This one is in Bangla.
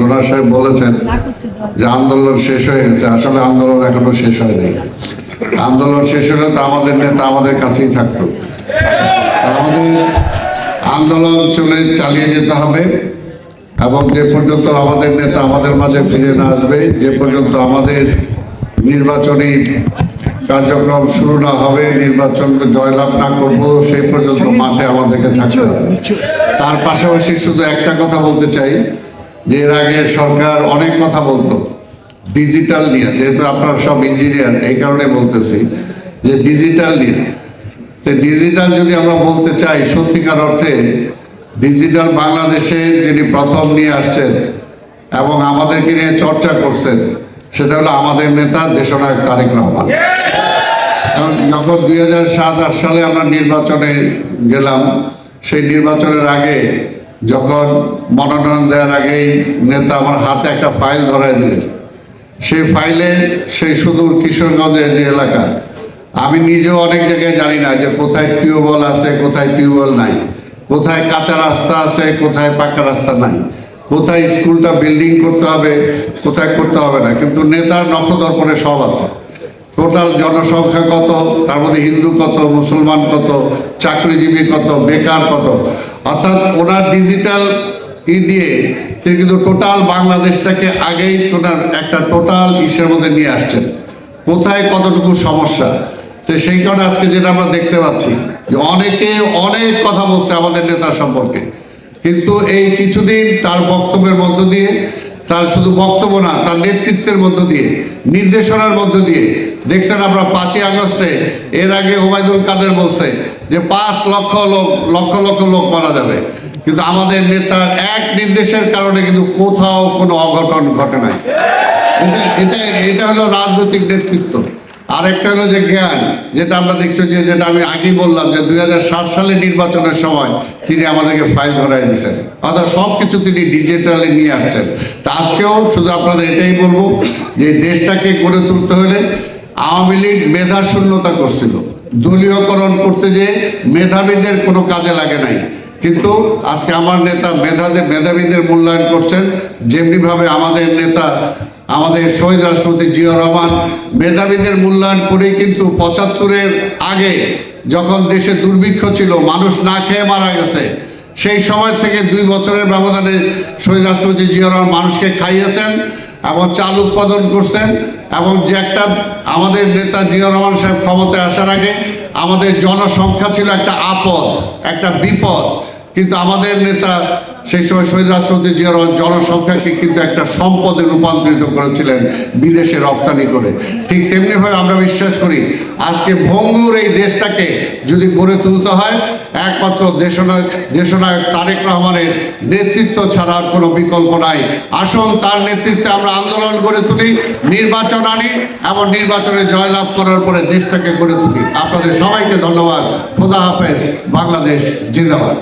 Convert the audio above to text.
ডোনার সাহেব বলেছেন যে আন্দোলন শেষ হয়ে গেছে। আসলে আন্দোলন এখনও শেষ হয়নি। আন্দোলন শেষ হলে তো আমাদের নেতা আমাদের কাছেই থাকতো। আমাদের আন্দোলন চলে চালিয়ে যেতে হবে এবং যে পর্যন্ত আমাদের নেতা আমাদের মাঝে ফিরে না আসবে, যে পর্যন্ত আমাদের নির্বাচনী কার্যক্রম শুরু না হবে, নির্বাচন জয়লাভ না করব সেই পর্যন্ত মাঠে আমাদেরকে থাকতে হবে। তার পাশাপাশি শুধু একটা কথা বলতে চাই যে এর আগে সরকার অনেক কথা বলতো। ডিজিটাল নিয়ে, যেহেতু আপনারা সব ইঞ্জিনিয়ার এই কারণে বলতেছি যে ডিজিটাল নিয়ে। তো ডিজিটাল যদি আমরা বলতে চাই, সত্যিকার অর্থে ডিজিটাল বাংলাদেশে যিনি প্রথম নিয়ে আসছেন এবং আমাদেরকে নিয়ে চর্চা করছেন, সেটা হলো আমাদের নেতা দেশনায়ক তারেক রহমান। কারণ যখন দুই সালে আমরা নির্বাচনে গেলাম, সেই নির্বাচনের আগে যখন মনোনয়ন দেওয়ার আগেই নেতা আমার হাতে একটা ফাইল ধরাই দিলেন সেই ফাইলে সেই সুদূর কিশোরগঞ্জের যে এলাকা, আমি নিজেও অনেক জায়গায় জানি না যে কোথায় টিউবওয়েল আছে, কোথায় টিউবওয়েল নাই, কোথায় কাঁচা রাস্তা আছে, কোথায় পাকা রাস্তা নাই, কোথায় স্কুলটা বিল্ডিং করতে হবে, কোথায় করতে হবে না। কিন্তু নেতার নক্ষদর্পণে সব আছে। টোটাল জনসংখ্যা কত, তার মধ্যে হিন্দু কত, মুসলমান কত, চাকরিজীবী কত, বেকার কত অর্থাৎ ওনার ডিজিটাল ই দিয়ে তিনি কিন্তু টোটাল বাংলাদেশটাকে আগেই ওনার একটা টোটাল ইসের মধ্যে নিয়ে আসছেন। কোথায় কতটুকু সমস্যা? তো সেই কারণে আজকে যেটা আমরা দেখতে পাচ্ছি যে অনেকে অনেক কথা বলছে আমাদের নেতা সম্পর্কে। কিন্তু এই কিছুদিন তার বক্তব্যের মধ্য দিয়ে, তার শুধু বক্তব্য না, তার নেতৃত্বের মধ্য দিয়ে, নির্দেশনার মধ্য দিয়ে দেখছেন আমরা পাঁচই আগস্টে, এর আগে ওবায়দুল কাদের বলছে যে পাঁচ লক্ষ লোক, লক্ষ লক্ষ লোক মারা যাবে। কিন্তু আমাদের নেতার এক নির্দেশের কারণে কিন্তু কোথাও কোনো অঘটন ঘটে নাই। এটা এটা এটা হলো রাজনৈতিক নেতৃত্ব। আরেকটা হলো যে জ্ঞান, যেটা আমরা দেখছি যে, যেটা আমি আগেই বললাম যে দু হাজার সাত সালে নির্বাচনের সময় তিনি আমাদেরকে ফাইল ধরাই দিয়েছেন। অর্থাৎ সব কিছু তিনি ডিজিটালি নিয়ে আসছেন। তা আজকেও শুধু আপনাদের এটাই বলব যে দেশটাকে গড়ে তুলতে হলে আওয়ামী লীগ মেধা শূন্যতা করছিল। দলীয়করণ করতে যে মেধাবীদের কোনো কাজে লাগে নাই। কিন্তু আজকে আমার নেতা মেধাদের মেধাবীদের মূল্যায়ন করছেন। যেমনিভাবে আমাদের নেতা, আমাদের শহীদ রাষ্ট্রপতি জিয়া রহমান মেধাবীদের মূল্যায়ন করেই কিন্তু পঁচাত্তরের আগে যখন দেশে দুর্ভিক্ষ ছিল, মানুষ না খেয়ে মারা গেছে, সেই সময় থেকে দুই বছরের ব্যবধানে শহীদ রাষ্ট্রপতি জিয়া রহমান মানুষকে খাইয়েছেন এবং চাল উৎপাদন করছেন। এবং যে একটা আমাদের নেতা জিয়া রহমান সাহেব ক্ষমতায় আসার আগে আমাদের জনসংখ্যা ছিল একটা আপদ, একটা বিপদ। কিন্তু আমাদের নেতা সেই সময় শহীদ রাষ্ট্রপতি জনসংখ্যাকে কিন্তু একটা সম্পদে রূপান্তরিত করেছিলেন বিদেশে রপ্তানি করে। ঠিক তেমনিভাবে আমরা বিশ্বাস করি, আজকে ভঙ্গুর এই দেশটাকে যদি গড়ে তুলতে হয়, একমাত্র দেশনায়ক দেশনায়ক তারেক রহমানের নেতৃত্ব ছাড়া আর কোনো বিকল্প নাই। আসুন তার নেতৃত্বে আমরা আন্দোলন গড়ে তুলি, নির্বাচন আনি, এবং নির্বাচনে জয়লাভ করার পরে দেশটাকে গড়ে তুলি। আপনাদের সবাইকে ধন্যবাদ। খোদা হাফেজ। বাংলাদেশ জিন্দাবাদ।